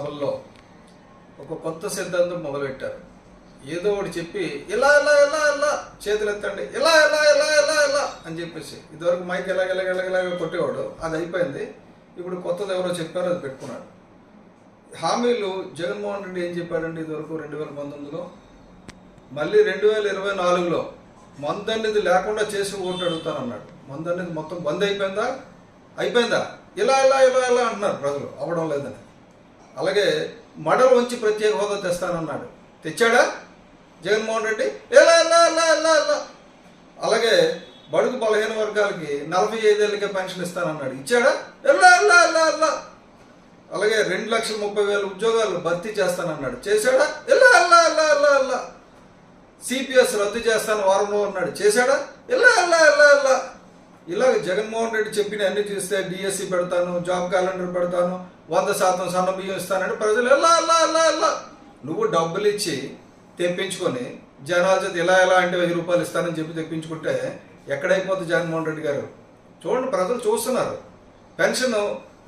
సభల్లో ఒక కొత్త సిద్ధాంతం మొదలుపెట్టారు. ఏదో ఒకటి చెప్పి ఇలా ఇలా ఇలా ఇలా చేతులు ఎత్తండి ఇలా ఇలా ఇలా ఇలా ఇలా అని చెప్పేసి. ఇదివరకు మైక్ ఎలాగ ఎలాగ ఎలాగ ఎలాగ కొట్టేవాడు అది అయిపోయింది. ఇప్పుడు కొత్తది ఎవరో చెప్పారో అది పెట్టుకున్నాడు. హామీలు జగన్మోహన్ రెడ్డి ఏం చెప్పాడండి ఇదివరకు రెండు వేల పంతొమ్మిదిలో? మళ్ళీ రెండు వేల ఇరవై నాలుగులో మందు అనేది లేకుండా చేసి ఓటు అడుగుతానన్నాడు. మందు అనేది మొత్తం బంద్ అయిపోయిందా? అయిపోయిందా? ఇలా ఇలా ఇలా ఇలా అంటున్నారు ప్రజలు. అవ్వడం లేదని. అలాగే మడలు వంచి ప్రత్యేక హోదా తెస్తానన్నాడు తెచ్చాడా జగన్మోహన్ రెడ్డి ఎలా ఎలా ఎలా ఎలా ఎలా అలాగే బడుగు బలహీన వర్గాలకి నలభై ఐదేళ్ళకే పెన్షన్ ఇస్తానన్నాడు ఇచ్చాడా ఎలా ఎలా ఎలా ఎలా అలాగే రెండు లక్షల ముప్పై వేల ఉద్యోగాలు భర్తీ చేస్తానన్నాడు చేశాడా ఎలా ఎలా ఎలా ఎలా ఎలా సిపిఎస్ రద్దు చేస్తాను వారంలో అన్నాడు చేశాడా ఎలా ఎలా ఎలా ఎలా ఇలాగ జగన్మోహన్ రెడ్డి చెప్పిన అన్ని చూస్తే డిఎస్సి పెడతాను జాబ్ క్యాలెండర్ పెడతాను వంద శాతం సన్న బియ్యం ఇస్తానంటే ప్రజలు ఎలా ఎలా ఎలా ఎలా? నువ్వు డబ్బులు ఇచ్చి తెప్పించుకొని జనాల చేత ఇలా ఎలా అంటే వెయ్యి రూపాయలు ఇస్తానని చెప్పి తెప్పించుకుంటే ఎక్కడైపోతుంది జగన్మోహన్ రెడ్డి గారు? చూడండి ప్రజలు చూస్తున్నారు. పెన్షన్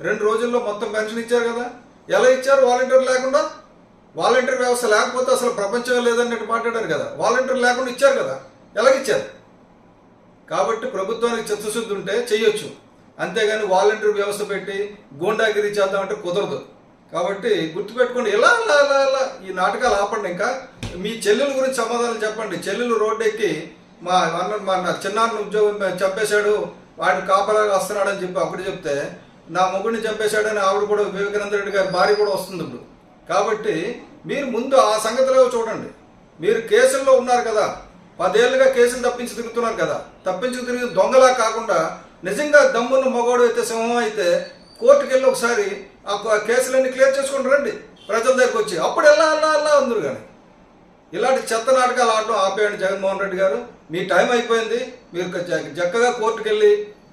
రెండు రోజుల్లో మొత్తం పెన్షన్ ఇచ్చారు కదా? ఎలా ఇచ్చారు? వాలంటీర్ లేకుండా? వాలంటీర్ వ్యవస్థ లేకపోతే అసలు ప్రపంచం లేదన్నట్టు మాట్లాడారు కదా? వాలంటీర్ లేకుండా ఇచ్చారు కదా? ఎలాగిచ్చారు కాబట్టి ప్రభుత్వానికి చిత్తశుద్ధి ఉంటే చేయొచ్చు అంతేగాని వాలంటీర్ వ్యవస్థ పెట్టి గూండాగిరి చేద్దామంటే కుదరదు. కాబట్టి గుర్తుపెట్టుకోండి ఎలా ఇలా ఇలా ఈ నాటకాలు ఆపండి ఇంకా? మీ చెల్లెల గురించి సమాధానం చెప్పండి. చెల్లెలు రోడ్డు ఎక్కి మా అన్న మా నా చిన్నాన్న ఉద్యోగం చంపేశాడు వాడిని కాపలాగా వస్తున్నాడని చెప్పి అప్పుడు చెప్తే నా మొగుడిని చంపేశాడని ఆవిడ కూడా వివేకానంద రెడ్డి గారి భార్య కూడా వస్తుంది ఇప్పుడు. కాబట్టి మీరు ముందు ఆ సంగతిలో చూడండి. మీరు కేసుల్లో ఉన్నారు కదా పదేళ్ళుగా కేసులు తప్పించి తిరుగుతున్నారు కదా. తప్పించి తిరిగి దొంగలా కాకుండా నిజంగా దమ్మున్న మగవాడు అయితే సింహం అయితే కోర్టుకు వెళ్ళి ఒకసారి ఆ కేసులన్నీ క్లియర్ చేసుకుని రండి. ప్రజల దగ్గరికి వచ్చి అప్పుడు ఎలా అలా అలా అందరు కానీ ఇలాంటి చెత్త నాటకాలు ఆడటం ఆపేయండి జగన్మోహన్ రెడ్డి గారు. మీ టైం అయిపోయింది. మీరు చక్కగా కోర్టుకు వెళ్ళి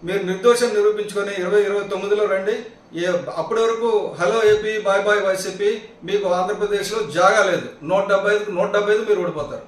మీరు నిర్దోషం నిరూపించుకొని ఇరవై ఇరవై తొమ్మిదిలో రండి. ఏ అప్పటి వరకు hello AP bye bye YCP మీకు ఆంధ్రప్రదేశ్లో జాగా లేదు. నూట డెబ్బై ఐదుకు నూట డెబ్బై ఐదు మీరు ఓడిపోతారు.